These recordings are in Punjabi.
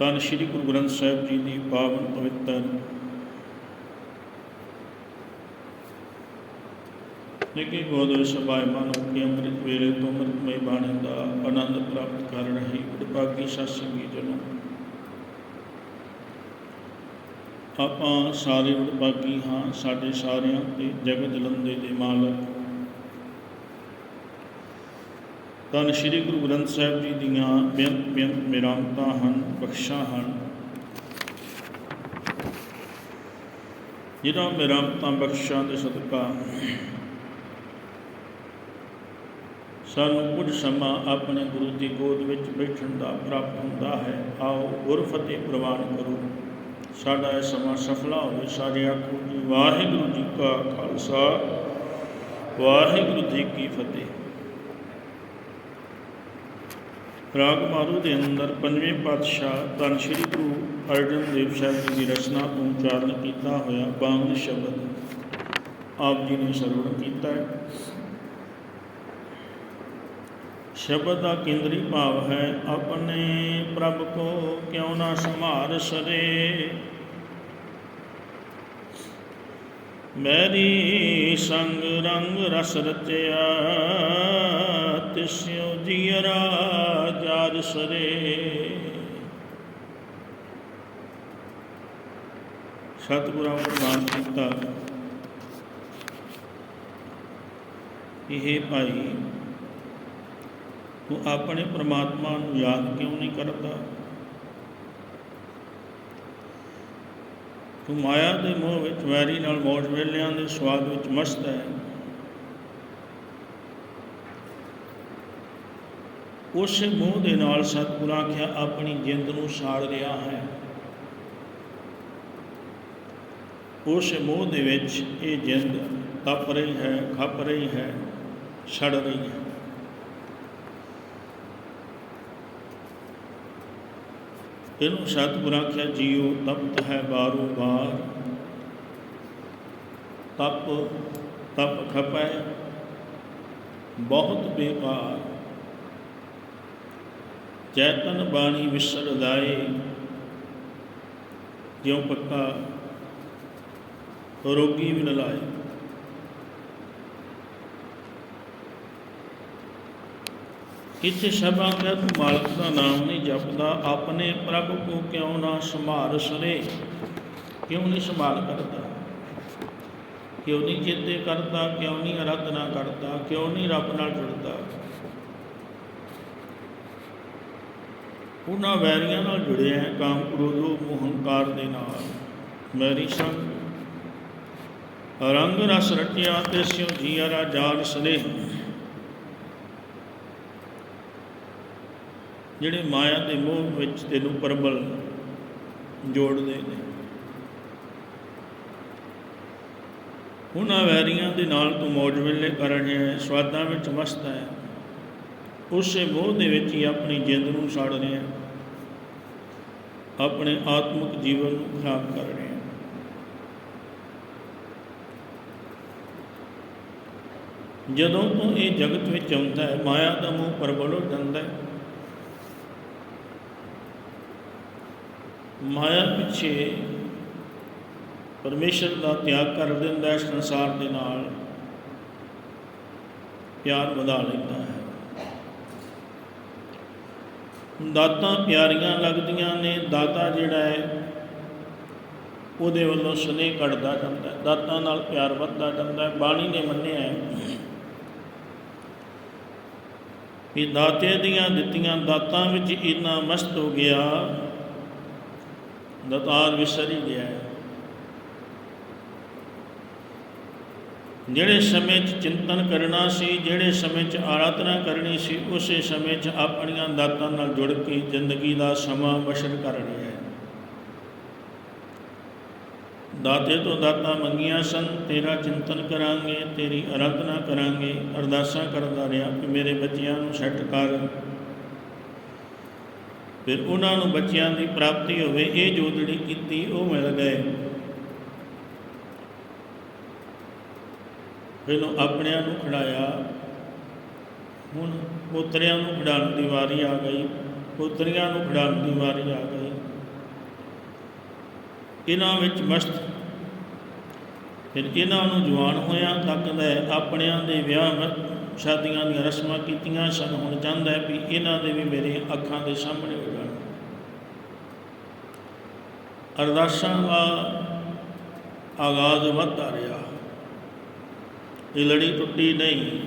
ਧੰਨ ਸ੍ਰੀ ਗੁਰੂ ਗ੍ਰੰਥ ਸਾਹਿਬ ਜੀ ਦੀ ਪਾਵਨ ਪਵਿੱਤਰ ਨਿੱਕੀ ਗੋਦਰ ਸਭਾਏ ਮਨ ਕੇ ਅੰਮ੍ਰਿਤ ਵੇਲੇ ਤੋਂ ਅੰਮ੍ਰਿਤਮਈ ਬਾਣੀ ਦਾ ਆਨੰਦ ਪ੍ਰਾਪਤ ਕਰ ਰਹੀ ਵਿਭਾਗੀ ਸਤਸੰਗੀ ਜਨੋ। ਆਪਾਂ ਸਾਰੇ ਵਿਭਾਗੀ ਹਾਂ, ਸਾਡੇ ਸਾਰਿਆਂ ਤੇ ਜਗਤ ਲੰਦੇ ਦੇ ਮਾਲਕ। ਧੰਨ ਸ੍ਰੀ ਗੁਰੂ ਗ੍ਰੰਥ ਸਾਹਿਬ ਜੀ ਦੀਆਂ ਬੇਅੰਤ ਬੇਅੰਤ ਮਿਹਰਾਂਤਾਂ ਹਨ, ਬਖਸ਼ਾਂ ਹਨ। ਜਿਹਨਾਂ ਮਿਹਰਾਂਤਾਂ ਬਖਸ਼ਾਂ ਦੇ ਸਦਕਾ ਸਾਨੂੰ ਕੁਝ ਸਮਾਂ ਆਪਣੇ ਗੁਰੂ ਦੀ ਗੋਦ ਵਿੱਚ ਬੈਠਣ ਦਾ ਪ੍ਰਾਪਤ ਹੁੰਦਾ ਹੈ। ਆਓ ਗੁਰਫਤਿਹ ਪ੍ਰਵਾਨ ਕਰੋ। ਸਾਡਾ ਇਹ ਸਮਾਂ ਸਫਲਾ ਹੋਵੇ। ਸਾਰੇ ਆਖੋ ਜੀ, ਵਾਹਿਗੁਰੂ ਜੀ ਕਾ ਖਾਲਸਾ, ਵਾਹਿਗੁਰੂ ਜੀ ਕੀ ਫਤਿਹ। ਰਾਗ ਮਾਰੂ ਦੇ ਅੰਦਰ ਪੰਜਵੇਂ ਪਾਤਸ਼ਾਹ ਧੰਨ ਸ਼੍ਰੀ ਗੁਰੂ ਅਰਜਨ ਦੇਵ ਸਾਹਿਬ ਜੀ ਦੀ ਰਚਨਾ ਤੋਂ ਉਚਾਰਨ ਕੀਤਾ ਹੋਇਆ ਬਾਵਨ ਸ਼ਬਦ ਆਪ ਜੀ ਨੇ ਸਰਵਣ ਕੀਤਾ ਹੈ। ਸ਼ਬਦ ਦਾ ਕੇਂਦਰੀ ਭਾਵ ਹੈ, ਆਪਣੇ ਪ੍ਰਭ ਕੋ ਕਿਉ ਨਾ ਸੰਭਾਰ ਸਰੇ ਮੈਰੀ ਸੰਗ ਰੰਗ ਰਸ ਰਚਿਆ ਤਿਸਿਉ ਜੀਰਾ ਸਰੇ। ਸਤਿਗੁਰਾਂ ਪ੍ਰਮਾਨ ਕੀਤਾ। ਇਹ ਭਾਈ ਤੂੰ ਆਪਣੇ ਪ੍ਰਮਾਤਮਾ ਨੂੰ ਯਾਦ ਕਿਉਂ ਨਹੀਂ ਕਰਦਾ? ਤੂੰ ਮਾਇਆ ਦੇ ਮੋਹ ਵਿੱਚ ਵੈਰੀ ਨਾਲ ਮੌਜ ਵੇਲਿਆਂ ਦੇ ਸਵਾਦ ਵਿੱਚ ਮਸਤ ਹੈ। ਉਸ ਮੋਹ ਦੇ ਨਾਲ ਸਤਿਗੁਰ ਆਖਿਆ, ਆਪਣੀ ਜਿੰਦ ਨੂੰ ਸਾੜ ਰਿਹਾ ਹੈ। ਉਸ ਮੋਹ ਦੇ ਵਿੱਚ ਇਹ ਜਿੰਦ ਤਪ ਰਹੀ ਹੈ, ਖੱਪ ਰਹੀ ਹੈ ਛੜ ਰਹੀ ਹੈ। ਇਹਨੂੰ ਸਤਿਗੁਰ ਆਖਿਆ ਜੀਉ ਤਪਤ ਹੈ ਬਾਰੂ ਬਾਰ ਤਪ ਤਪ ਖਪੈ, ਬਹੁਤ ਬੇਕਾਰ। ਚੈਤਨ ਬਾਣੀ ਵਿਸਰ ਦਾਏ, ਜਿਉ ਪੱਕਾ ਰੋਗੀ ਵੀ ਨ ਲਾਏ। ਇੱਥੇ ਸ਼ਬਦਾਂ ਦਾ ਤੂੰ ਮਾਲਕ ਦਾ ਨਾਮ ਨਹੀਂ ਜਪਦਾ, ਆਪਣੇ ਪ੍ਰਭ ਕੋ ਕਿਉਂ ਨਾ ਸੰਭਾਲ ਸਰੇ? ਕਿਉਂ ਨਹੀਂ ਸੰਭਾਲ ਕਰਦਾ? ਕਿਉਂ ਨਹੀਂ ਚੇਤੇ ਕਰਦਾ, ਕਿਉਂ ਨਹੀਂ ਅਰਾਧਨਾ ਕਰਦਾ, ਕਿਉਂ ਨਹੀਂ ਰੱਬ ਨਾਲ ਜੁੜਦਾ? ਉਹਨਾਂ ਵੈਰੀਆਂ ਨਾਲ ਜੁੜਿਆ ਹੈ, ਕਾਮ ਕ੍ਰੋਧੋ ਮੋਹ ਹੰਕਾਰ ਦੇ ਨਾਲ। ਮੈਰੀ ਸੰਗ ਰੰਗ ਰਸ ਰਟਿਆ ਤੇ ਸਿਉ ਜੀਰਾ ਜਾਲ ਸਨੇਹ। ਜਿਹੜੇ ਮਾਇਆ ਦੇ ਮੋਹ ਵਿੱਚ ਤੈਨੂੰ ਪਰਬਲ ਜੋੜਦੇ ਨੇ। ਉਹਨਾਂ ਵੈਰੀਆਂ ਦੇ ਨਾਲ ਤੂੰ ਮੌਜ ਵੇਲੇ ਕਰ ਰਿਹਾ ਹੈ, ਸਵਾਦਾਂ ਵਿੱਚ ਮਸਤ ਹੈ। ਉਸੇ ਮੋਹ ਦੇ ਵਿੱਚ ਹੀ ਆਪਣੀ ਜਿੰਦ ਨੂੰ ਸਾੜ ਰਿਹਾ ਹੈ। ਆਪਣੇ ਆਤਮਿਕ ਜੀਵਨ ਨੂੰ ਖਰਾਬ ਕਰ ਰਹੇ ਹੈ। ਜਦੋਂ ਤੋਂ ਇਹ ਜਗਤ ਵਿੱਚ ਆਉਂਦਾ ਹੈ, ਮਾਇਆ ਦਾ ਮੋਹ ਪ੍ਰਬਲ ਹੋ ਜਾਂਦਾ ਹੈ। ਮਾਇਆ ਪਿੱਛੇ ਪਰਮੇਸ਼ਰ ਦਾ ਤਿਆਗ ਕਰ ਦਿੰਦਾ ਹੈ, ਸੰਸਾਰ ਦੇ ਨਾਲ ਪਿਆਰ ਵਧਾ ਲੈਂਦਾ ਹੈ। ਦਾਤਾਂ ਪਿਆਰੀਆਂ ਲੱਗਦੀਆਂ ਨੇ, ਦਾਤਾ ਜਿਹੜਾ ਹੈ, ਉਹਦੇ ਵੱਲੋਂ ਸਨੇਹ ਘਟਦਾ ਜਾਂਦਾ ਦਾਤਾਂ ਨਾਲ ਪਿਆਰ ਵੱਧਦਾ ਜਾਂਦਾ ਹੈ, ਬਾਣੀ ਨੇ ਮੰਨਿਆ ਹੈ ਕਿ ਦਾਤੇ ਦੀਆਂ ਦਿੱਤੀਆਂ ਦਾਤਾਂ ਵਿੱਚ ਇੰਨਾ ਮਸਤ ਹੋ ਗਿਆ, ਦਤਾਰ ਵਿਸਰ ਹੀ ਗਿਆ ਹੈ। ਜਿਹੜੇ ਸਮੇਂ 'ਚ ਚਿੰਤਨ ਕਰਨਾ ਸੀ, ਜਿਹੜੇ ਸਮੇਂ 'ਚ ਆਰਾਧਨਾ ਕਰਨੀ ਸੀ, ਉਸੇ ਸਮੇਂ 'ਚ ਆਪਣੀਆਂ ਦਾਤਾਂ ਨਾਲ ਜੁੜ ਕੇ ਜ਼ਿੰਦਗੀ ਦਾ ਸਮਾਂ ਬਸ਼ਰ ਕਰ ਰਿਹਾ ਹੈ। ਦਾਤੇ ਤੋਂ ਦਾਤਾਂ ਮੰਗੀਆਂ ਸਨ, ਤੇਰਾ ਚਿੰਤਨ ਕਰਾਂਗੇ, ਤੇਰੀ ਆਰਾਧਨਾ ਕਰਾਂਗੇ, ਅਰਦਾਸਾਂ ਕਰਦਾ ਰਿਹਾ ਕਿ ਮੇਰੇ ਬੱਚਿਆਂ ਨੂੰ ਸੈੱਟ ਕਰ। ਫਿਰ ਉਹਨਾਂ ਨੂੰ ਬੱਚਿਆਂ ਦੀ ਪ੍ਰਾਪਤੀ ਹੋਵੇ, ਇਹ ਜੋ ਜਿਹੜੀ ਕੀਤੀ ਉਹ ਮਿਲ ਗਏ। ਫਿਰ ਆਪਣਿਆਂ ਨੂੰ ਖੜਾਇਆ। ਹੁਣ ਪੋਤਰਿਆਂ ਨੂੰ ਖਿਡਾਉਣ ਦੀ ਵਾਰੀ ਆ ਗਈ। ਪੋਤਰੀਆਂ ਨੂੰ ਖਿਡਾਉਣ ਦੀ ਵਾਰੀ ਆ ਗਈ। ਇਹਨਾਂ ਵਿੱਚ ਮਸਤ ਫਿਰ ਇਹਨਾਂ ਨੂੰ ਜਵਾਨ ਹੋਇਆ ਤੱਕ ਦਾ ਆਪਣਿਆਂ ਦੇ ਵਿਆਹ ਸ਼ਾਦੀਆਂ ਦੀਆਂ ਰਸਮਾਂ ਕੀਤੀਆਂ ਸਨ। ਹੁਣ ਚਾਹੁੰਦਾ ਹੈ ਵੀ ਇਹਨਾਂ ਦੇ ਵੀ ਮੇਰੇ ਅੱਖਾਂ ਦੇ ਸਾਹਮਣੇ ਹੋ ਜਾਣ। ਅਰਦਾਸਾਂ ਦਾ ਆਗਾਜ਼ ਵੱਧਦਾ ਰਿਹਾ। ਇਹ ਲੜੀ ਟੁੱਟੀ ਨਹੀਂ।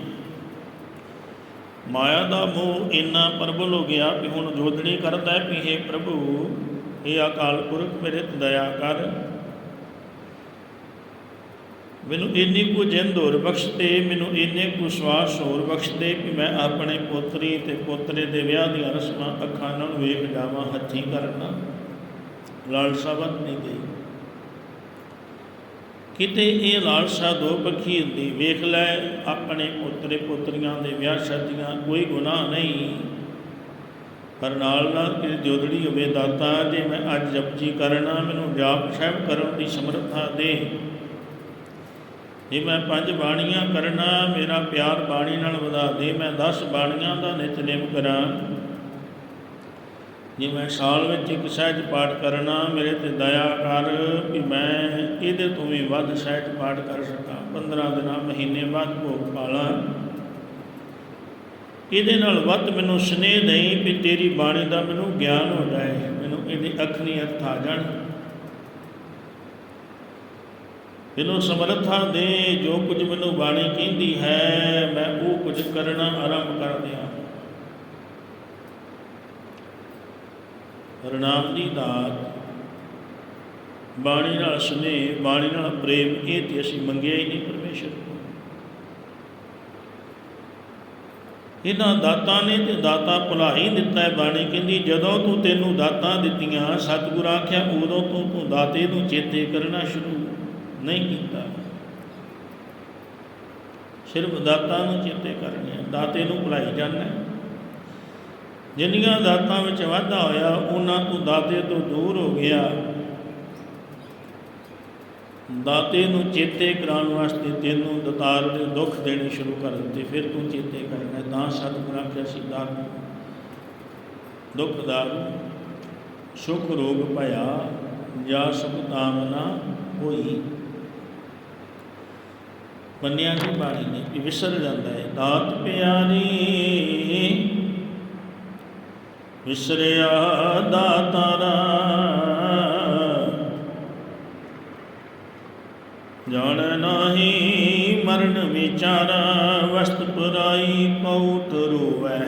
ਮਾਇਆ ਦਾ ਮੋਹ ਇੰਨਾ ਪ੍ਰਬਲ ਹੋ ਗਿਆ ਕਿ ਹੁਣ ਜੋਦੜੀ ਕਰਦਾ ਹੈ ਵੀ हे ਪ੍ਰਭੂ ਇਹ ਅਕਾਲ ਪੁਰਖ, ਮੇਰੇ ਤੇ ਦਇਆ ਕਰ। ਮੈਨੂੰ ਇੰਨੀ ਕੁ ਜਿੰਦ ਹੋਰ ਬਖਸ਼ ਦੇ ਮੈਨੂੰ ਇੰਨੇ ਕੁ ਸਵਾਸ ਹੋਰ ਬਖਸ਼ ਦੇ ਕਿ ਮੈਂ ਆਪਣੇ ਪੋਤਰੀ ਤੇ ਪੋਤਰੇ ਦੇ ਵਿਆਹ ਦੀਆਂ ਰਸਮਾਂ ਅੱਖਾਂ ਨਾਲ ਵੇਖ ਜਾਵਾਂ, ਹੱਥੀਂ ਕਰਨਾ ਲਾਲਸਾ ਵੱਧ ਨਹੀਂ ਗਈ। ਕਿਤੇ ਇਹ ਲਾਲਸਾ ਦੋ ਪੱਖੀ ਹੁੰਦੀ ਵੇਖ ਲੈ, ਆਪਣੇ ਪੁੱਤਰੇ ਪੁੱਤਰੀਆਂ ਦੇ ਵਿਆਹ ਸ਼ਾਦੀਆਂ ਕੋਈ ਗੁਨਾਹ ਨਹੀਂ। ਪਰ ਨਾਲ ਨਾਲ ਕਿ ਜੋਦੜੀ ਹੋਵੇ ਦਾਤਾ, ਜੇ ਮੈਂ ਅੱਜ ਜਪਜੀ ਕਰਨਾ, ਮੈਨੂੰ ਜਾਪ ਸਾਹਿਬ ਕਰਨ ਦੀ ਸਮਰੱਥਾ ਦੇ। ਜੇ ਮੈਂ ਪੰਜ ਬਾਣੀਆਂ ਕਰਨਾ, ਮੇਰਾ ਪਿਆਰ ਬਾਣੀ ਨਾਲ ਵਧਾ ਦੇ। ਮੈਂ 10 ਬਾਣੀਆਂ ਦਾ ਨਿਤਨੇਮ ਕਰਾਂ। ਜੇ ਮੈਂ ਸਾਲ ਵਿੱਚ ਇੱਕ ਸਹਿਜ ਪਾਠ ਕਰਨਾ, ਮੇਰੇ ਤੇ ਦਇਆ ਕਰ ਵੀ ਮੈਂ ਇਹਦੇ ਤੋਂ ਵੀ ਵੱਧ ਸਹਿਜ ਪਾਠ ਕਰ ਸਕਾਂ। 15 ਦਿਨਾਂ, ਮਹੀਨੇ ਬਾਅਦ ਭੋਗ ਪਾਲਾਂ ਇਹਦੇ ਨਾਲ ਵੱਧ ਮੈਨੂੰ ਸਨੇਹ ਦੇਈ ਵੀ ਤੇਰੀ ਬਾਣੀ ਦਾ ਮੈਨੂੰ ਗਿਆਨ ਹੋ। ਜਾਏ ਮੈਨੂੰ ਇਹਦੇ ਅਖਨੀ ਅਰਥ ਆ ਜਾਣ। ਮੈਨੂੰ ਸਮਰੱਥਾ ਦੇ ਜੋ ਕੁਝ ਮੈਨੂੰ ਬਾਣੀ ਕਹਿੰਦੀ ਹੈ, ਮੈਂ ਉਹ ਕੁਝ ਕਰਨਾ ਆਰੰਭ ਕਰ ਦਿਆਂ। ਹਰਨਾਮ ਦੀ ਦਾਤ। ਬਾਣੀ ਨਾਲ ਸਨੇਹ, ਬਾਣੀ ਨਾਲ ਪ੍ਰੇਮ, ਇਹ ਤੇ ਅਸੀਂ ਮੰਗਿਆ ਹੀ ਨਹੀਂ ਪਰਮੇਸ਼ਰ ਇਹਨਾਂ ਦਾਤਾਂ ਨੇ ਤੇ ਦਾਤਾ ਭੁਲਾ ਹੀ ਦਿੱਤਾ ਹੈ ਬਾਣੀ ਕਹਿੰਦੀ, ਜਦੋਂ ਤੂੰ ਤੈਨੂੰ ਦਾਤਾਂ ਦਿੱਤੀਆਂ, ਸਤਿਗੁਰ ਆਖਿਆ, ਉਦੋਂ ਤੋਂ ਤੂੰ ਦਾਤੇ ਨੂੰ ਚੇਤੇ ਕਰਨਾ ਸ਼ੁਰੂ ਨਹੀਂ ਕੀਤਾ। ਸਿਰਫ ਦਾਤਾਂ ਨੂੰ ਚੇਤੇ ਕਰਨੇ ਦਾਤੇ ਨੂੰ ਭੁਲਾਈ ਜਾਣਾ ਜਿੰਨੀਆਂ ਦਾਤਾਂ ਵਿੱਚ ਵਾਧਾ ਹੋਇਆ, ਉਹਨਾਂ ਤੋਂ ਦਾਤੇ ਤੋਂ ਦੂਰ ਹੋ ਗਿਆ। ਦਾਤੇ ਨੂੰ ਚੇਤੇ ਕਰਾਉਣ ਵਾਸਤੇ ਤੈਨੂੰ ਦਤਾਰ ਦੇ ਦੁੱਖ ਦੇਣੇ ਸ਼ੁਰੂ ਕਰ ਦਿੱਤੇ। ਫਿਰ ਤੂੰ ਚੇਤੇ ਕਰਨਾ ਤਾਂ ਸਤਿਗੁਰ ਆਖਿਆ ਸੀ, ਦਾਤ ਦੁੱਖ ਦਾ ਸੁਖ ਰੋਗ ਭਇਆ, ਜਾਂ ਸੁਖ ਤਾਮਨਾ ਹੋਈ। ਮੰਨਿਆ ਦੀ ਬਾਣੀ ਨੇ ਵਿਸਰ ਜਾਂਦਾ ਹੈ, ਦਾਤ ਪਿਆਰੀ। ਵਿਸਰਿਆ ਦਾਤਾਰਾ ਜਾਣ ਨਾਹੀ ਮਰਨ ਵਿਚਾਰਾ, ਵਸਤ ਪੁਰਾਈ ਪਉਤ ਰੋਵੈ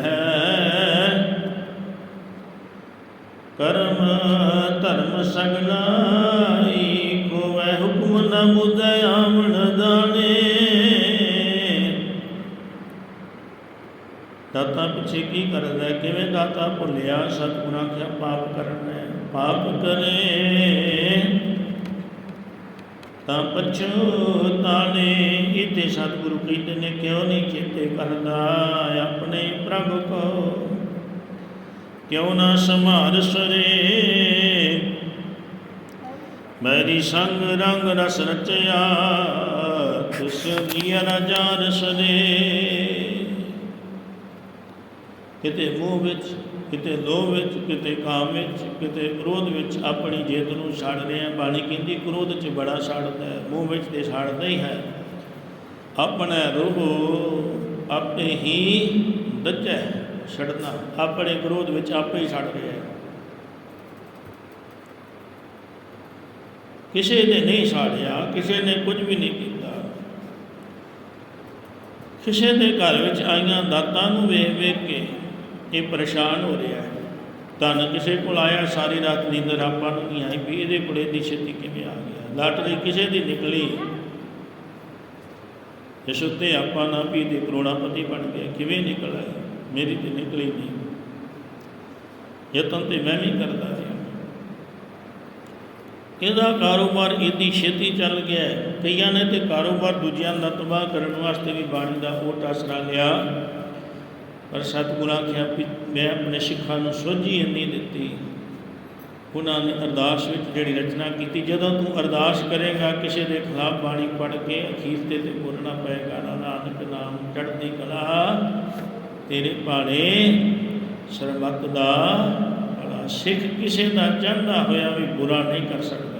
ਕਰਮ ਧਰਮ ਸਗਲਾਈ ਕੋਵੈ ਹੁਕਮ ਨ ਮੁਦੈ ਆਵਣ ਦਾਣੇ। ਦਾਤਾ ਪਿੱਛੇ ਕੀ ਕਰਦਾ? ਕਿਵੇਂ ਦਾਤਾ ਭੁੱਲਿਆ? ਸਤਿਗੁਰਾਂ ਆਖਿਆ ਪਾਪ ਕਰਨਾ, ਪਾਪ ਕਰੇ। ਤਾਂ ਪਛਤਾਨੇ ਇਤੇ ਸਤਿਗੁਰੂ ਕਹਿੰਦੇ ਨੇ, ਕਿਉਂ ਨਹੀਂ ਚੇਤੇ ਕਰਦਾ? ਆਪਣੇ ਪ੍ਰਭ ਕੋ ਕਿਉਂ ਨਾ ਸੰਭਾਰ ਸਰੇ? ਮੈਰੀ ਸੰਗ ਰੰਗ ਰਸ ਰਚਿਆ ਤਿਸ ਦੀਆਂ ਰਾਜਾ ਸਦੇ ਕਿਤੇ ਮੋਹ ਵਿੱਚ, ਕਿਤੇ ਲੋਭ ਵਿੱਚ, ਕਿਤੇ ਕਾਮ ਵਿੱਚ, ਕਿਤੇ ਕ੍ਰੋਧ ਵਿੱਚ ਆਪਣੀ ਜੇਤ ਨੂੰ ਛੱਡ ਰਿਹਾ ਬਾਣੀ ਕਹਿੰਦੀ ਕ੍ਰੋਧ 'ਚ ਬੜਾ ਛੱਡਦਾ ਹੈ, ਮੋਹ ਵਿੱਚ ਤੇ ਛੱਡਦਾ ਹੀ ਹੈ। ਆਪਣਾ ਰੂਹ ਆਪੇ ਹੀ ਦੱਜੈ ਛੱਡਣਾ। ਆਪਣੇ ਕ੍ਰੋਧ ਵਿੱਚ ਆਪੇ ਹੀ ਛੱਡ ਰਿਹਾ ਕਿਸੇ ਨੇ ਨਹੀਂ ਛਾੜਿਆ, ਕਿਸੇ ਨੇ ਕੁਝ ਵੀ ਨਹੀਂ ਕੀਤਾ। ਕਿਸੇ ਦੇ ਘਰ ਵਿੱਚ ਆਈਆਂ ਦਾਤਾਂ ਨੂੰ ਵੇਖ ਵੇਖ ਕੇ ਇਹ ਪਰੇਸ਼ਾਨ ਹੋ ਰਿਹਾ ਹੈ। ਧਨ ਕਿਸੇ ਕੋਲ ਆਇਆ, ਸਾਰੀ ਰਾਤ ਨੀਂਦਰ ਆਪਾਂ ਨੂੰ ਨਹੀਂ ਆਈ ਵੀ ਇਹਦੇ ਕੋਲੇ ਦੀ ਛੇਤੀ ਕਿਵੇਂ ਆ ਗਿਆ? ਲਾਟਰੀ ਕਿਸੇ ਦੀ ਨਿਕਲੀ। ਇਸ ਉੱਤੇ ਆਪਾਂ ਨਾ ਵੀ ਦੇ ਕਰੋੜਾਪਤੀ ਬਣ ਗਏ, ਕਿਵੇਂ ਨਿਕਲ ਆਏ? ਮੇਰੀ ਤੇ ਨਿਕਲੀ ਨਹੀਂ। ਯਤਨ ਤੇ ਮੈਂ ਵੀ ਕਰਦਾ ਰਿਹਾ। ਇਹਦਾ ਕਾਰੋਬਾਰ ਇੰਨੀ ਛੇਤੀ ਚੱਲ ਗਿਆ ਕਈਆਂ ਨੇ ਤੇ ਕਾਰੋਬਾਰ ਦੂਜਿਆਂ ਦਾ ਤਬਾਹ ਕਰਨ ਵਾਸਤੇ ਵੀ ਬਾਣੀ ਦਾ ਓਟ ਆਸਰਾ ਲਿਆ। ਪਰ ਸਤਿਗੁਰਾਂ ਆਖਿਆ ਵੀ ਮੈਂ ਆਪਣੇ ਸਿੱਖਾਂ ਨੂੰ ਸੋਝੀ ਇੰਨੀ ਦਿੱਤੀ। ਉਹਨਾਂ ਨੇ ਅਰਦਾਸ ਵਿੱਚ ਜਿਹੜੀ ਰਚਨਾ ਕੀਤੀ, ਜਦੋਂ ਤੂੰ ਅਰਦਾਸ ਕਰੇਗਾ, ਕਿਸੇ ਦੇ ਖਿਲਾਫ ਬਾਣੀ ਪੜ੍ਹ ਕੇ ਅਖੀਰ ਤੇ ਤੇ ਬੋਲਣਾ ਪਏਗਾ ਨਾਨਕ ਨਾਮ ਚੜ੍ਹਦੀ ਕਲਾ, ਤੇਰੇ ਭਾਣੇ ਸਰਬੱਤ ਦਾ ਭਲਾ। ਸਿੱਖ ਕਿਸੇ ਦਾ ਚਾਹੁੰਦਾ ਹੋਇਆ ਵੀ ਬੁਰਾ ਨਹੀਂ ਕਰ ਸਕਦਾ।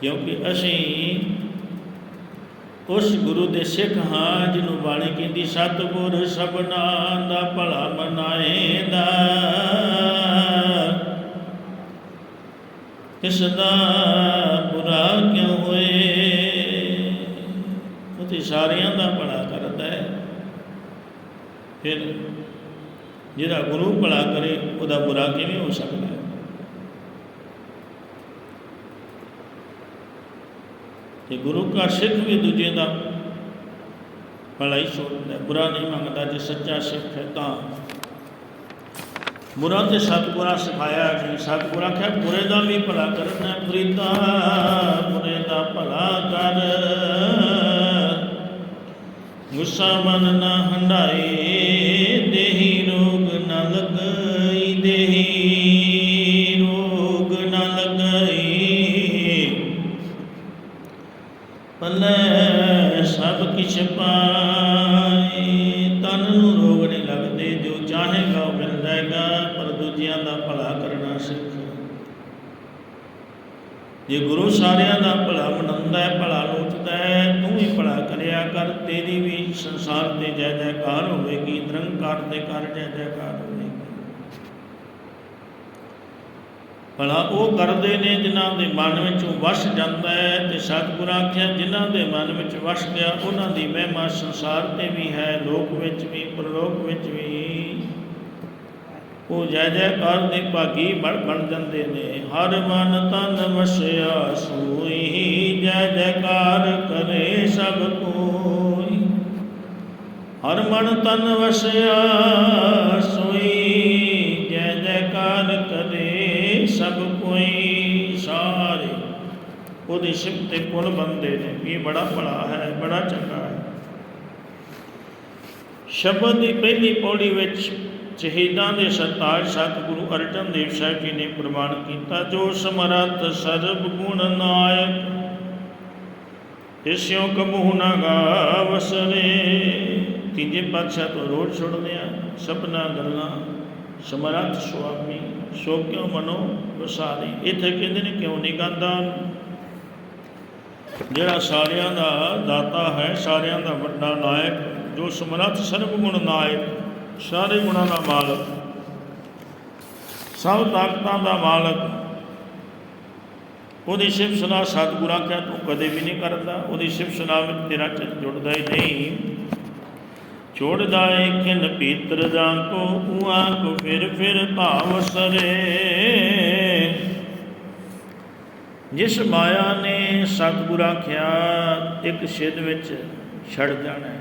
ਕਿਉਂਕਿ ਅਸੀਂ ਉਸ ਗੁਰੂ ਦੇ ਸਿੱਖ ਹਾਂ, ਜਿਹਨੂੰ ਬਾਣੀ ਕਹਿੰਦੀ, ਸਤਿਗੁਰ ਸਭਨਾ ਦਾ ਭਲਾ ਮਨਾਏਂਦਾ। ਇਸ ਦਾ ਬੁਰਾ ਕਿਉਂ ਹੋਏ? ਉਹ ਤੇ ਸਾਰਿਆਂ ਦਾ ਭਲਾ ਕਰਦਾ ਹੈ। ਫਿਰ ਜਿਹੜਾ ਗੁਰੂ ਭਲਾ ਕਰੇ, ਉਹਦਾ ਬੁਰਾ ਕਿਵੇਂ ਹੋ ਸਕਦਾ ਹੈ? ਤੇ ਗੁਰੂ ਕਾ ਸਿੱਖ ਵੀ ਦੂਜੇ ਦਾ ਭਲਾ ਸੋਚਦਾ ਬੁਰਾ ਨਹੀਂ ਮੰਗਦਾ ਜੇ ਸੱਚਾ ਸਿੱਖ ਹੈ ਤਾਂ। ਬੁਰਾ ਤੇ ਸਤਿਗੁਰਾਂ ਸਿਖਾਇਆ ਜੀ ਸਤਿਗੁਰਾਂ ਆਖਿਆ ਬੁਰੇ ਦਾ ਵੀ ਭਲਾ ਕਰਨਾ ਹੈ, ਪ੍ਰੀਤਾ ਬੁਰੇ ਦਾ ਭਲਾ ਕਰ। ਗੁੱਸਾ ਮਨ ਨਾ ਹੰਡਾਏ ਦੇਹੀ ਰੋਗ ਨਾ ਲਗਈ ਭਲਾ ਉਹ ਕਰਦੇ ਨੇ ਜਿਨ੍ਹਾਂ ਦੇ ਮਨ ਵਿੱਚ ਉਹ ਵਸ ਜਾਂਦਾ ਹੈ ਤੇ ਸਤਿਗੁਰ ਆਖਿਆ, ਜਿਨ੍ਹਾਂ ਦੇ ਮਨ ਵਿੱਚ ਵਸ ਗਿਆ, ਉਹਨਾਂ ਦੀ ਮਹਿਮਾ ਸੰਸਾਰ ਤੇ ਵੀ ਹੈ, ਲੋਕ ਵਿੱਚ ਵੀ, ਪਰਲੋਕ ਵਿੱਚ ਵੀ। ਉਹ ਜੈ ਜੈਕਾਰ ਦੇ ਭਾਗੀ ਬਣ ਬਣ ਜਾਂਦੇ ਨੇ। ਹਰ ਮਨ ਤਨ ਵਸਿਆ ਸੋਈ, ਜੈ ਜੈਕਾਰ ਕਰੇ ਸਭ ਕੋਈ। ਹਰ ਮਨ ਤਨ ਵਸਿਆ ਸੋਈ, ਜੈ ਜੈਕਾਰ ਕਰੇ ਸਭ ਸਾਰੇ ਉਹਦੀ ਸਿਫਤ ਤੇ ਪੁੱਲ ਬੰਦੇ ਨੇ ਇਹ ਬੜਾ ਭਲਾ ਹੈ, ਬੜਾ ਚੰਗਾ ਹੈ। ਸ਼ਬਦ ਦੀ ਪਹਿਲੀ ਪੌੜੀ ਵਿੱਚ ਸ਼ਹੀਦਾਂ ਦੇ ਸਰਤਾਜ ਸਤਿਗੁਰੂ ਅਰਜਨ ਦੇਵ ਸਾਹਿਬ ਜੀ ਨੇ ਪ੍ਰਮਾਣ ਕੀਤਾ, ਜੋ ਸਮਰੱਥ ਸਰਬ ਗੁਣ ਨਾਇਕ ਇਸਿਓ ਕਬੂ ਨਾ ਗਾਵਸਰੇ ਤੀਜੇ ਪਾਤਸ਼ਾਹ ਤੋਂ ਰੋਜ਼ ਛੁੱਟਦੇ ਆ ਸਭਨਾ ਗੱਲਾਂ ਸਮਰੱਥ ਸੁਆਮੀ ਸੋ ਕਿਉ ਮਨੋ ਵਸਾਰੀ ਇੱਥੇ ਕਹਿੰਦੇ ਨੇ ਕਿਉਂ ਨਹੀਂ ਗਾਂਦਾ ਜਿਹੜਾ ਸਾਰਿਆਂ ਦਾ ਦਾਤਾ ਹੈ, ਸਾਰਿਆਂ ਦਾ ਵੱਡਾ ਨਾਇਕ, ਜੋ ਸਮਰੱਥ ਸਰਬ ਗੁਣ ਨਾਇਕ, ਸਾਰੇ ਗੁਣਾਂ ਦਾ ਮਾਲਕ, ਸਭ ਤਾਕਤਾਂ ਦਾ ਮਾਲਕ, ਉਹਦੀ ਸਿਫਤ ਸਲਾਹ ਸਤਿਗੁਰਾਂ ਕਿਹਾ ਤੂੰ ਕਦੇ ਵੀ ਨਹੀਂ ਕਰਦਾ, ਉਹਦੀ ਸਿਫਤ ਸਲਾਹ ਵਿੱਚ ਤੇਰਾ ਚਿੱਤ ਜੁੜਦਾ ਹੀ ਨਹੀਂ। ਛੋੜਦਾ ਏ ਖਿਨ ਪੀਤਰ ਜਾਂ ਕੋ ਉਆ ਕੋ ਫਿਰ ਫਿਰ ਭਾਵ ਸਰੇ। ਜਿਸ ਮਾਇਆ ਨੇ ਸਤਿਗੁਰਾਂ ਕਿਹਾ ਇੱਕ ਸਿੱਧ ਵਿੱਚ ਛੜ ਜਾਣਾ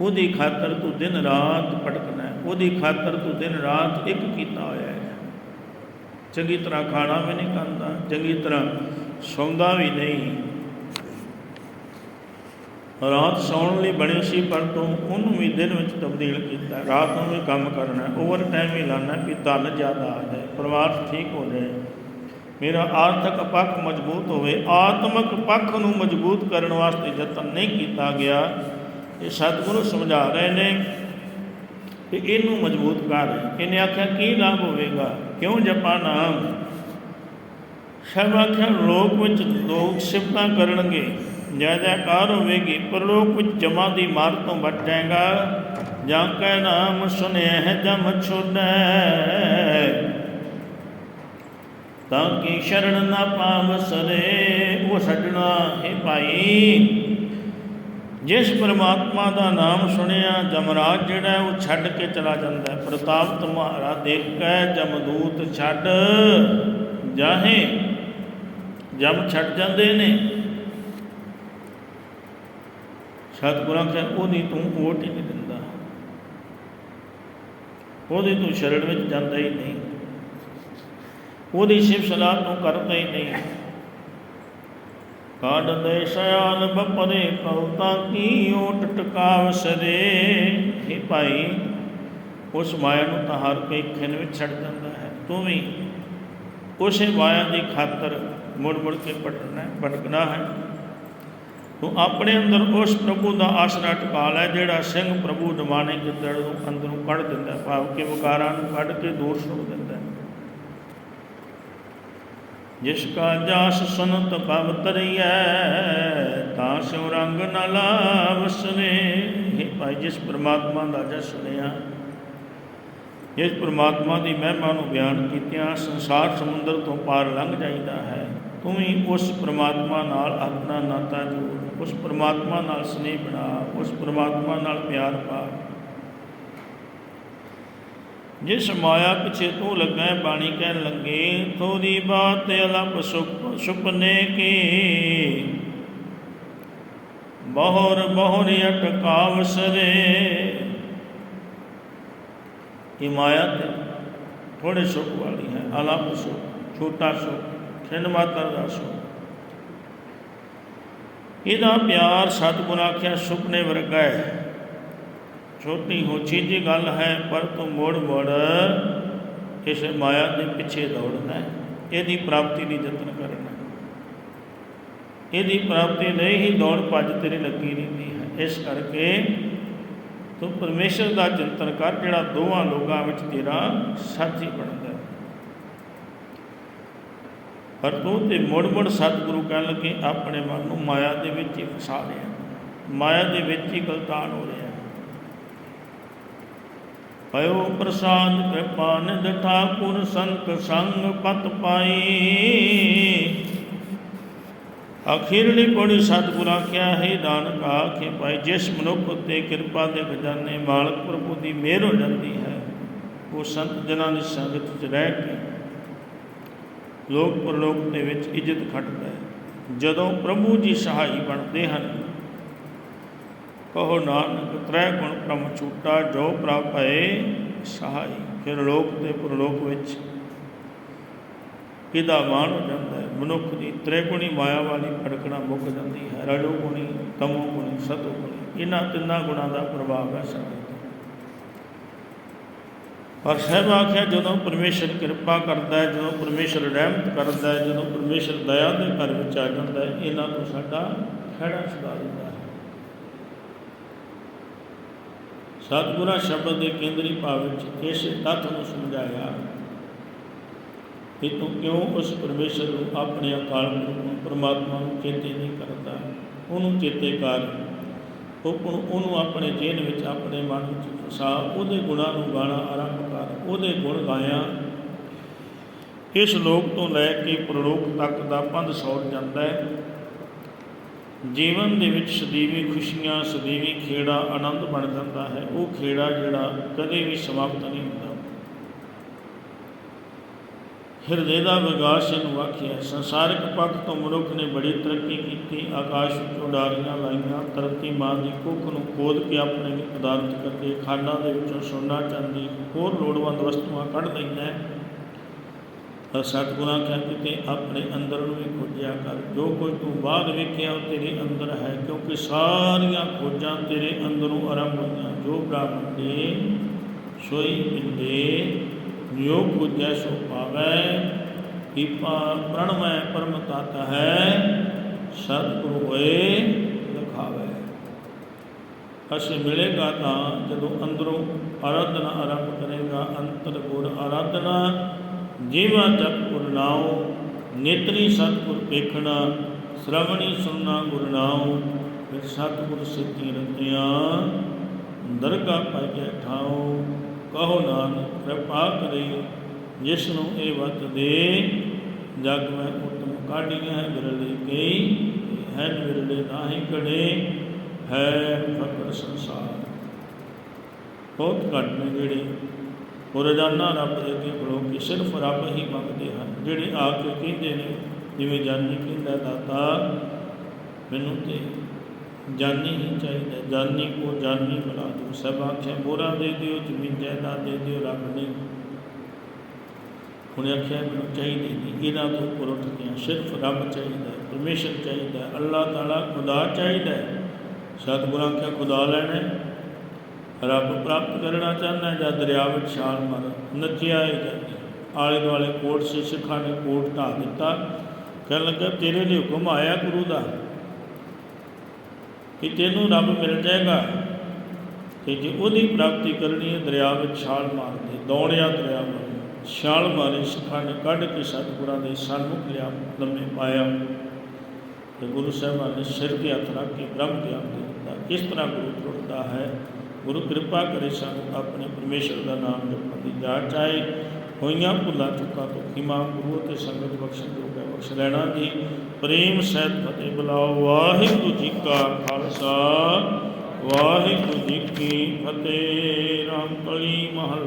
ਉਹਦੀ ਖਾਤਰ ਤੂੰ ਦਿਨ ਰਾਤ ਭਟਕਣਾ ਉਹਦੀ ਖਾਤਰ ਤੂੰ ਦਿਨ ਰਾਤ ਇੱਕ ਕੀਤਾ ਹੋਇਆ ਹੈ। ਚੰਗੀ ਤਰ੍ਹਾਂ ਖਾਣਾ ਵੀ ਨਹੀਂ ਖਾਂਦਾ, ਚੰਗੀ ਤਰ੍ਹਾਂ ਸੌਂਦਾ ਵੀ ਨਹੀਂ। ਰਾਤ ਸੌਣ ਲਈ ਬਣੀ ਸੀ, ਪਰ ਤੂੰ ਉਹਨੂੰ ਵੀ ਦਿਨ ਵਿੱਚ ਤਬਦੀਲ ਕੀਤਾ। ਰਾਤ ਨੂੰ ਵੀ ਕੰਮ ਕਰਨਾ ਓਵਰ ਟਾਈਮ ਹੀ ਲਾਣਾ ਵੀ ਧਨ ਜ਼ਿਆਦਾ ਆ ਜਾਏ ਪਰਿਵਾਰ ਠੀਕ ਹੋ ਜਾਏ। ਮੇਰਾ ਆਰਥਿਕ ਪੱਖ ਮਜ਼ਬੂਤ ਹੋਵੇ। ਆਤਮਿਕ ਪੱਖ ਨੂੰ ਮਜ਼ਬੂਤ ਕਰਨ ਵਾਸਤੇ ਯਤਨ ਨਹੀਂ ਕੀਤਾ ਗਿਆ। ਇਹ ਸਤਿਗੁਰੂ ਸਮਝਾ ਰਹੇ ਨੇ ਕਿ ਇਹਨੂੰ ਮਜ਼ਬੂਤ ਕਰ। ਇਹਨੇ ਆਖਿਆ, ਕੀ ਲਾਭ ਹੋਵੇਗਾ? ਕਿਉਂ ਜਪਾ ਨਾਮ ਸਭ ਆਖਿਆ, ਲੋਕ ਵਿੱਚ ਲੋਕ ਸਿਫਤਾਂ ਕਰਨਗੇ। ਜੈ ਜੈਕਾਰ ਹੋਵੇਗੀ, ਪਰਲੋਕ ਵਿੱਚ ਜਮਾ ਦੀ ਮਾਰ ਤੋਂ ਬਚ ਜਾਏਗਾ ਜਾਂ ਕੈ ਨਾਮ ਸੁਨਿਆ ਹੈ ਜਮ ਛੋੜੈ ਤਾਂ ਕਿ ਸ਼ਰਨ ਨਾ ਪਾਵ ਉਹ ਛੱਡਣਾ ਹੈ ਭਾਈ। ਜਿਸ ਪਰਮਾਤਮਾ ਦਾ ਨਾਮ ਸੁਣਿਆ ਜਮਰਾਜ ਜਿਹੜਾ ਉਹ ਛੱਡ ਕੇ ਚਲਾ ਜਾਂਦਾ ਹੈ। ਪ੍ਰਤਾਪ ਤੁਮਾਰਾ ਦੇਖ ਕੇ ਜਮਦੂਤ ਛੱਡ। ਜਾਹੇ, ਜਮ ਛੱਡ ਜਾਂਦੇ ਨੇ। ਸਤਿਗੁਰਾਂ ਕਹਿੰਦੇ ਉਹਦੀ ਤੂੰ ਓਟ ਹੀ ਨਹੀਂ ਦਿੰਦਾ। ਉਹਦੀ ਤੂੰ ਸ਼ਰਣ ਵਿੱਚ ਜਾਂਦਾ ਹੀ ਨਹੀਂ। ਉਹਦੀ ਸ਼ਿਵ ਸਲਾਹ ਤੂੰ ਕਰਦਾ ਹੀ ਨਹੀਂ। ਕਾਡ ਦੇ ਸਿਆਲ ਬਪਰੇ ਕਉਤਾ ਕੀ ਓਟ ਟਕਾਵ ਸਰੇ ਇਹ ਭਾਈ, ਉਸ ਮਾਇਆ ਨੂੰ ਤਾਂ ਹਰ ਕੋਈ ਖਿਨ ਵਿੱਚ ਛੱਡ ਜਾਂਦਾ ਹੈ। ਤੂੰ ਵੀ ਉਸੇ ਮਾਇਆ ਦੀ ਖਾਤਰ ਮੁੜ ਮੁੜ ਕੇ ਭਟਕਣਾ ਭਟਕਣਾ ਹੈ। ਤੂੰ ਆਪਣੇ ਅੰਦਰ ਉਸ ਪ੍ਰਭੂ ਦਾ ਆਸਰਾ ਟਿਕਾ ਲੈ, ਜਿਹੜਾ ਸਿੰਘ ਪ੍ਰਭੂ ਨਿਮਾਣੇ ਗਿੱਦੜ ਨੂੰ ਅੰਦਰੋਂ ਕੱਢ ਦਿੰਦਾ ਭਾਵ ਕਿ ਵਿਕਾਰਾਂ ਨੂੰ ਕੱਢ ਕੇ ਦੂਰ ਸੁੱਟ ਦਿੰਦਾ ਜਿਸ ਕਾ ਜਾਸ ਸੁਨਤ ਭਵ ਤਰੀਐ, ਤਾਂ ਸਿਉ ਰੰਗ ਨ ਲਾਵਸਨੇ ਇਹ ਭਾਈ, ਜਿਸ ਪ੍ਰਮਾਤਮਾ ਦਾ ਜਸ ਸੁਣਿਆ ਜਿਸ ਪ੍ਰਮਾਤਮਾ ਦੀ ਮਹਿਮਾ ਨੂੰ ਬਿਆਨ ਕੀਤਿਆਂ ਸੰਸਾਰ ਸਮੁੰਦਰ ਤੋਂ ਪਾਰ ਲੰਘ ਜਾਂਦਾ ਹੈ। ਤੂੰ ਵੀ ਉਸ ਪ੍ਰਮਾਤਮਾ ਨਾਲ ਆਪਣਾ ਨਾਤਾ ਜੋੜ, ਉਸ ਪ੍ਰਮਾਤਮਾ ਨਾਲ ਸਨੇਹ ਬਣਾ, ਉਸ ਪ੍ਰਮਾਤਮਾ ਨਾਲ ਪਿਆਰ ਪਾ। ਜਿਸ ਮਾਇਆ ਪਿਛੇ ਤੂੰ ਲੱਗਾ, ਬਾਣੀ ਕਹਿਣ ਲੱਗੇ ਥੋੜੀ ਬਾਤ ਅਲਪ ਸੁਪ ਸੁਪਨੇ ਕੀ? ਬਹੁਰ ਬਹੁਰ ਅਟਕਾਵਸਰੇ ਇਹ ਮਾਇਆ ਤੇ ਥੋੜੇ ਸੁਖ ਵਾਲੀ ਹੈ, ਅਲਪ ਸੁਖ, ਛੋਟਾ ਸੁਖ। ਖਿੰਡ ਮਾਤਰ ਦਾ ਸੁਖ ਇਹਦਾ ਪਿਆਰ ਸਤਿਗੁਰ ਆਖਿਆ ਸੁਪਨੇ ਵਰਗਾ ਹੈ। ਛੋਟੀ ਹੋ ਚੀਜ਼ੀ ਗੱਲ ਹੈ, ਪਰ ਤੂੰ ਮੋੜ ਮੋੜ ਇਸ ਮਾਇਆ ਦੇ ਪਿੱਛੇ ਦੌੜਨਾ ਇਹਦੀ ਪ੍ਰਾਪਤੀ ਲਈ ਯਤਨ ਕਰਨਾ ਇਹਦੀ ਪ੍ਰਾਪਤੀ ਲਈ ਹੀ ਦੌੜ ਭੱਜ ਤੇਰੀ ਲੱਗੀ ਰਹਿੰਦੀ ਹੈ। ਇਸ ਕਰਕੇ ਤੂੰ ਪਰਮੇਸ਼ਰ ਦਾ ਚਿੰਤਨ ਕਰ, ਜਿਹੜਾ ਦੋਵਾਂ ਲੋਕਾਂ ਵਿੱਚ ਤੇਰਾ ਸਾਥੀ ਬਣਦਾ ਹੈ ਤੇ ਮੁੜ ਮੁੜ ਸਤਿਗੁਰੂ ਕਹਿਣ ਲੱਗੇ, ਆਪਣੇ ਮਨ ਨੂੰ ਮਾਇਆ ਦੇ ਵਿੱਚ ਹੀ ਫਸਾ ਲਿਆ ਮਾਇਆ ਦੇ ਵਿੱਚ ਹੀ ਗਲਤਾਨ ਹੋ ਰਿਹਾ ਪਇਓ ਪ੍ਰਸਾਦ ਕਿਰਪਾ ਨਿਧ ਠਾਕੁਰ ਸੰਤ ਸੰਗ ਪਤ ਪਾਈ। ਅਖੀਰਲੀ ਪੌੜੀ ਸਤਿਗੁਰ ਆਖਿਆ, ਹੈ ਨਾਨਕ ਆਖੇ ਭਾਈ, ਜਿਸ ਮਨੁੱਖ ਉਤੇ ਕਿਰਪਾ ਦੇ ਖਜ਼ਾਨੇ ਮਾਲਕ ਪ੍ਰਭੂ ਦੀ ਮਿਹਰ ਹੋ ਜਾਂਦੀ ਹੈ, ਉਹ ਸੰਤ ਜਨਾਂ ਦੀ ਸੰਗਤ ਵਿੱਚ ਰਹਿ ਕੇ ਲੋਕ ਪਰਲੋਕ ਦੇ ਵਿੱਚ ਇੱਜ਼ਤ ਖੱਟਦਾ ਹੈ। ਜਦੋਂ ਪ੍ਰਭੂ ਜੀ ਸਹਾਈ ਬਣਦੇ ਹਨ, ਕਹੋ ਨਾਨਕ, ਤ੍ਰੈ ਗੁਣ ਪ੍ਰਮ ਛੂਟਾ ਜੋ ਪ੍ਰਾਪੈ ਸਹਾਈ। ਫਿਰ ਲੋਕ ਤੇ ਪਰਲੋਕ ਵਿੱਚ ਇਹਦਾ ਮਾਣ ਹੋ ਜਾਂਦਾ ਹੈ। ਮਨੁੱਖ ਦੀ ਤ੍ਰੈਗੁਣੀ ਮਾਇਆ ਵਾਲੀ ਭੜਕਣਾ ਮੁੱਕ ਜਾਂਦੀ ਹੈ। ਰਜੋ ਗੁਣੀ ਤਮੋ ਗੁਣੀ ਸਤੋ ਗੁਣੀ ਇਹਨਾਂ ਤਿੰਨਾਂ ਗੁਣਾਂ ਦਾ ਪ੍ਰਭਾਵ ਹੈ ਸਾਡੇ ਪਰ ਸਹਿਬ ਆਖਿਆ, ਜਦੋਂ ਪਰਮੇਸ਼ਰ ਕਿਰਪਾ ਕਰਦਾ ਹੈ, ਜਦੋਂ ਪਰਮੇਸ਼ਰ ਰਹਿਮਤ ਕਰਦਾ ਹੈ, ਜਦੋਂ ਪਰਮੇਸ਼ਰ ਦਇਆ ਦੇ ਘਰ ਵਿੱਚ ਆ ਜਾਂਦਾ ਹੈ, ਇਹਨਾਂ ਤੋਂ ਸਾਡਾ ਖੜਾ ਛੁਡਾ ਦਿੰਦਾ ਹੈ। ਸਤਿਗੁਰਾਂ ਸ਼ਬਦ ਦੇ ਕੇਂਦਰੀ ਭਾਵ ਵਿੱਚ ਇਸ ਤੱਥ ਨੂੰ ਸਮਝਾਇਆ ਕਿ ਤੂੰ ਕਿਉਂ ਉਸ ਪਰਮੇਸ਼ਰ ਨੂੰ ਆਪਣੇ ਅਕਾਲ ਨੂੰ, ਪਰਮਾਤਮਾ ਨੂੰ ਚੇਤੇ ਨਹੀਂ ਕਰਦਾ? ਉਹਨੂੰ ਚੇਤੇ ਕਰ। ਉਹ ਉਹਨੂੰ ਆਪਣੇ ਜੇਨ ਵਿੱਚ ਆਪਣੇ ਮਨ ਵਿੱਚ ਫਸਾ, ਉਹਦੇ ਗੁਣਾਂ ਨੂੰ ਗਾਣਾ ਆਰੰਭ ਕਰ, ਉਹਦੇ ਗੁਣ ਗਾਇਆ। ਇਸ ਲੋਕ ਤੋਂ ਲੈ ਕੇ ਪ੍ਰਲੋਕ ਤੱਕ ਦਾ ਪੰਧ ਸੌਰ ਜਾਂਦਾ ਹੈ। ਜੀਵਨ ਦੇ ਵਿੱਚ ਸਦੀਵੀ ਖੁਸ਼ੀਆਂ, ਸਦੀਵੀ ਖੇੜਾ ਆਨੰਦ ਬਣ ਜਾਂਦਾ ਹੈ। ਉਹ ਖੇੜਾ ਜਿਹੜਾ ਕਦੇ ਵੀ ਸਮਾਪਤ ਨਹੀਂ ਹੁੰਦਾ। ਹਿਰਦੇ ਦਾ ਵਿਕਾਸ ਇਹਨੂੰ ਆਖਿਆ, ਸੰਸਾਰਿਕ ਪੱਖ ਤੋਂ ਮਨੁੱਖ ਨੇ ਬੜੀ ਤਰੱਕੀ ਕੀਤੀ, ਆਕਾਸ਼ ਵਿੱਚੋਂ ਉਡਾਰੀਆਂ ਲਾਈਆਂ, ਧਰਤੀ ਮਾਂ ਦੀ ਕੁੱਖ ਨੂੰ ਖੋਦ ਕੇ ਆਪਣੇ ਲਈ ਪਦਾਰਥ ਕਰਕੇ ਖਾਨਾਂ ਦੇ ਵਿੱਚੋਂ ਸੋਨਾ ਚਾਂਦੀ ਹੋਰ ਲੋੜਵੰਦ ਵਸਤੂਆਂ ਕੱਢ ਲਈਆਂ ਪਰ ਸਤਿਗੁਰਾਂ ਕਹਿੰਦੇ ਤੇ ਆਪਣੇ ਅੰਦਰ ਨੂੰ ਵੀ ਖੋਜਿਆ ਕਰ। ਜੋ ਕੁਝ ਤੂੰ ਬਾਹਰ ਵੇਖਿਆ, ਉਹ ਤੇਰੇ ਅੰਦਰ ਹੈ, ਕਿਉਂਕਿ ਸਾਰੀਆਂ ਖੋਜਾਂ ਤੇਰੇ ਅੰਦਰੋਂ ਆਰੰਭ ਹੋਈਆਂ। ਜੋ ਬ੍ਰਾਹਮਣ ਦੇ, ਸੋਈ ਬਿੰਦੇ ਜੋ ਖੋਜੈ ਸੋ ਪਾਵੈ ਕੀਪਾ ਪ੍ਰਣਮੈ ਪਰਮ ਤਤ ਹੈ ਸਤਿਗੁਰੂ ਹੋਏ ਲਖਾਵੇ ਅਸੇ ਮਿਲੇਗਾ ਤਾਂ ਜਦੋਂ ਅੰਦਰੋਂ ਆਰਾਧਨਾ ਆਰੰਭ ਕਰੇਗਾ ਅੰਤਰ ਗੁਰ ਆਰਾਧਨਾ ਜੀਵਾ ਜਪ ਗੁਰ ਨਾਉ ਨੇਤਰੀ ਸਤਿਗੁਰ ਵੇਖਣਾ ਸ਼ਰਵਣੀ ਸੁਨਣਾ ਗੁਰ ਨਾਉ ਫਿਰ ਸਤਿਗੁਰ ਸਿੱਧੀ ਰਤਿਆਂ ਦਰਗਾ ਪਾਈਏ ਠਾਉ ਕਹੋ ਨਾਨਕ, ਕਿਰਪਾ ਕਰੇ ਜਿਸ ਨੂੰ ਇਹ ਵਤ ਦੇ, ਜਗ ਮੈਂ ਉਤਮ ਕਾਢੀਆਂ ਵਿਰਲੇ ਕਈ, ਹੈ ਵਿਰਲੇ ਨਾਹੀ ਕੜੇ ਹੈ ਫਕਰ ਸੰਸਾਰ। ਬਹੁਤ ਘੱਟ ਨੇ ਜਿਹੜੇ ਉਹ ਰੋਜ਼ਾਨਾ ਰੱਬ ਦੇ ਅੱਗੇ ਖਲੋ ਕੇ ਸਿਰਫ ਰੱਬ ਹੀ ਮੰਗਦੇ ਹਨ, ਜਿਹੜੇ ਆ ਕੇ ਕਹਿੰਦੇ ਨੇ, ਜਿਵੇਂ ਜਾਨੀ ਕਹਿੰਦਾ ਦਾਤਾ, ਮੈਨੂੰ ਤੇ ਜਾਨੀ ਹੀ ਚਾਹੀਦਾ ਜਾਨੀ ਕੋ ਜਾਨੀ ਬਣਾ ਦਿਓ ਸਭ ਆਖਿਆ ਮੋਰਾ ਦੇ ਦਿਓ ਜ਼ਮੀਨ ਜਾਇਦਾਦ ਦੇ ਦਿਓ ਰੱਬ ਨਹੀਂ ਹੁਣ ਆਖਿਆ ਮੈਨੂੰ ਚਾਹੀਦੀ ਨਹੀਂ। ਇਹਨਾਂ ਤੋਂ ਉੱਪਰ ਉੱਠ ਕੇ ਸਿਰਫ ਰੱਬ ਚਾਹੀਦਾ ਹੈ, ਪਰਮੇਸ਼ਰ ਚਾਹੀਦਾ ਅੱਲਾਹ ਤਾਲਾ ਖੁਦਾ ਚਾਹੀਦਾ ਸਤਿਗੁਰਾਂ ਆਖਿਆ ਖੁਦਾ ਲੈਣਾ ਰੱਬ ਪ੍ਰਾਪਤ ਕਰਨਾ ਚਾਹੁੰਦਾ ਜਾਂ ਦਰਿਆ ਵਿੱਚ ਛਾਲ ਮਾਰ ਨੱਚਿਆ ਹੀ ਜਾਂਦੇ ਆਲੇ ਦੁਆਲੇ ਕੋਟ ਸੇ ਸਿੱਖਾਂ ਨੇ ਕੋਟ ਢਾ ਦਿੱਤਾ। ਕਹਿਣ ਲੱਗਾ ਤੇਰੇ ਲਈ ਹੁਕਮ ਆਇਆ ਗੁਰੂ ਦਾ। ਕਿ ਤੈਨੂੰ ਰੱਬ ਮਿਲ ਜਾਏਗਾ ਤੇ ਜੇ ਉਹਦੀ ਪ੍ਰਾਪਤੀ ਕਰਨੀ ਹੈ ਦਰਿਆ ਵਿੱਚ ਛਾਲ ਮਾਰ ਦੇ ਦੌੜਿਆ ਦਰਿਆ ਵਿੱਚ ਛਾਲ ਮਾਰੇ ਸਿੱਖਾਂ ਨੇ ਕੱਢ ਕੇ ਸਤਿਗੁਰਾਂ ਦੇ ਸਨਮੁਖ ਲਿਆ ਲੰਮੇ ਪਾਇਆ। ਤੇ ਗੁਰੂ ਸਾਹਿਬਾਨ ਨੇ ਸਿਰ ਤੇ ਹੱਥ ਰੱਖ ਕੇ ਬ੍ਰਹਮ ਗਿਆਨ ਦੇ ਦਿੱਤਾ। ਇਸ ਤਰ੍ਹਾਂ ਗੁਰੂ ਟੁੱਟਦਾ ਹੈ? ਗੁਰੂ ਕਿਰਪਾ ਕਰੇ ਸਾਨੂੰ ਆਪਣੇ ਪਰਮੇਸ਼ਰ ਦਾ ਨਾਮ ਜਪਣ ਦੀ ਜਾਚ ਆਏ। ਹੋਈਆਂ ਭੁੱਲਾਂ ਚੁੱਕਾਂ ਤੋਂ ਖਿਮਾ ਗੁਰੂ ਅਤੇ ਸੰਗਤ ਬਖਸ਼ਣ ਜੋਗਾ ਬਖਸ਼ ਲੈਣਾ ਜੀ। ਪ੍ਰੇਮ ਸਹਿਤ ਫਤਿਹ ਬੁਲਾਓ। ਵਾਹਿਗੁਰੂ ਜੀ ਕਾ ਖਾਲਸਾ। ਵਾਹਿਗੁਰੂ ਜੀ ਕੀ ਫਤਿਹ। ਰਾਮ ਕਲੀ ਮਹਲ।